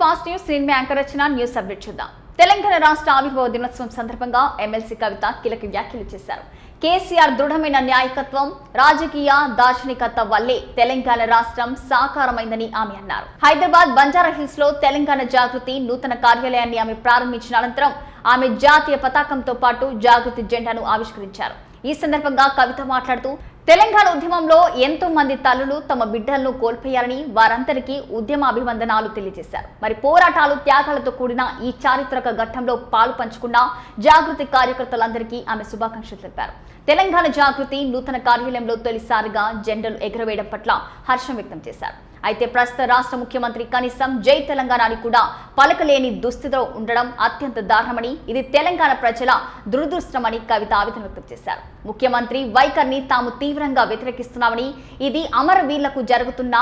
Fast news. నేను మీ anchor Rachana. News update చూద్దాం. తెలంగాణ రాష్ట్ర ఆవిర్భావ దినోత్సవం సందర్భంగా ఎమ్మెల్సీ కవిత కీలక వ్యాఖ్యలు చేశారు. కేసీఆర్ దృఢమైన నాయకత్వం రాజకీయ దార్శనికత వల్లే తెలంగాణ రాష్ట్రం సాకారమైందని ఆమె అన్నారు. హైదరాబాద్ బంజారాహిల్స్లో తెలంగాణ జాగృతి నూతన కార్యాలయాన్ని ఆమె ప్రారంభించిన అనంతరం ఆమె జాతీయ పతాకంతో పాటు జాగృతి జెండాను ఆవిష్కరించారు. ఈ సందర్భంగా కవిత మాట్లాడుతూ తెలంగాణ ఉద్యమంలో ఎంతో మంది తల్లులు తమ బిడ్డలను కోల్పోయారని వారందరికీ ఉద్యమ అభివందనాలు తెలియజేశారు. మరి పోరాటాలు త్యాగాలతో కూడిన ఈ చారిత్రక ఘట్టంలో పాలు పంచుకున్న జాగృతి కార్యకర్తలందరికీ ఆమె శుభాకాంక్షలు తెలిపారు. తెలంగాణ జాగృతి నూతన కార్యాలయంలో తొలిసారిగా జెండలు ఎగురవేయడం పట్ల హర్షం వ్యక్తం చేశారు. అయితే ప్రస్తుత రాష్ట్ర ముఖ్యమంత్రి కనీసం జై తెలంగాణ అని కూడా పలకలేని దుస్థితిలో ఉండడం అత్యంత దారుణమని ఇది తెలంగాణ ప్రజల దురదృష్టమని కవిత ఆవేదన వ్యక్తం చేశారు. ముఖ్యమంత్రి వైఖరిని తాము తీవ్రంగా వ్యతిరేకిస్తున్నామని ఇది అమరవీరులకు జరుగుతున్న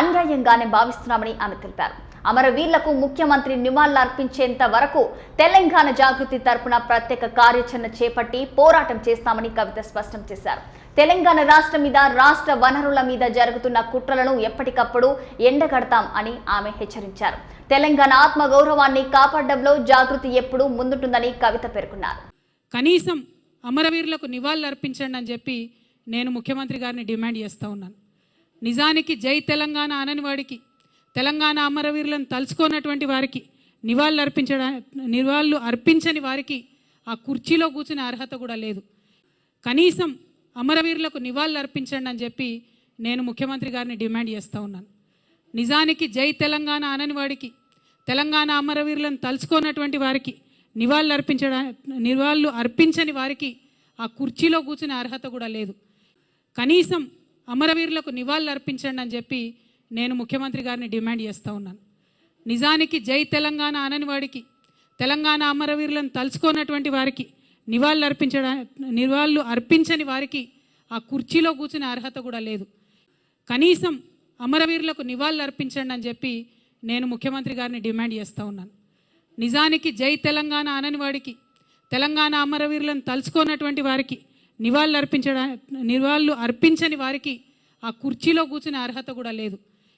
అన్యాయంగానే భావిస్తున్నామని ఆమె తెలిపారు. అమరవీరులకు ముఖ్యమంత్రి నివాళులర్పించేంత వరకు తెలంగాణ జాగృతి తరపున ప్రత్యేక కార్యాచరణ చేపట్టి పోరాటం చేస్తామని కవిత స్పష్టం చేశారు. తెలంగాణ రాష్ట్రం మీద రాష్ట్ర వనరుల మీద జరుగుతున్న కుట్రలను ఎప్పటికప్పుడు ఎండగడతాం అని ఆమె హెచ్చరించారు. తెలంగాణ ఆత్మ గౌరవాన్ని కాపాడడంలో జాగృతి ఎప్పుడూ ముందుంటుందని కవిత పేర్కొన్నారు. కనీసం అమరవీరులకు నివాళులు అర్పించండి అని చెప్పి నేను ముఖ్యమంత్రి గారిని డిమాండ్ చేస్తూ ఉన్నాను. నిజానికి జై తెలంగాణ అనని వాడికి తెలంగాణ అమరవీరులను తలుచుకున్నటువంటి వారికి నివాళులు అర్పించడా నివాళులు అర్పించని వారికి ఆ కుర్చీలో కూర్చునే అర్హత కూడా లేదు. కనీసం అమరవీరులకు నివాళులు అర్పించండి అని చెప్పి నేను ముఖ్యమంత్రి గారిని డిమాండ్ చేస్తూ ఉన్నాను. నిజానికి జై తెలంగాణ అనని వాడికి తెలంగాణ అమరవీరులను తలుచుకున్నటువంటి వారికి నివాళులు అర్పించడా నివాళులు అర్పించని వారికి ఆ కుర్చీలో కూర్చునే అర్హత కూడా లేదు. కనీసం అమరవీరులకు నివాళులు అర్పించండి అని చెప్పి నేను ముఖ్యమంత్రి గారిని డిమాండ్ చేస్తూ ఉన్నాను. నిజానికి జై తెలంగాణ అనని వాడికి తెలంగాణ అమరవీరులను తలుచుకున్నటువంటి వారికి నివాళులు అర్పించడా నివాళులు అర్పించని వారికి ఆ కుర్చీలో కూర్చునే అర్హత కూడా లేదు. కనీసం అమరవీరులకు నివాళులు అర్పించండి అని చెప్పి నేను ముఖ్యమంత్రి గారిని డిమాండ్ చేస్తూ ఉన్నాను. నిజానికి జై తెలంగాణ అనని వాడికి తెలంగాణ అమరవీరులను తలుచుకున్నటువంటి వారికి నివాళులు అర్పించడా నివాళులు అర్పించని వారికి ఆ కుర్చీలో కూర్చునే అర్హత కూడా లేదు.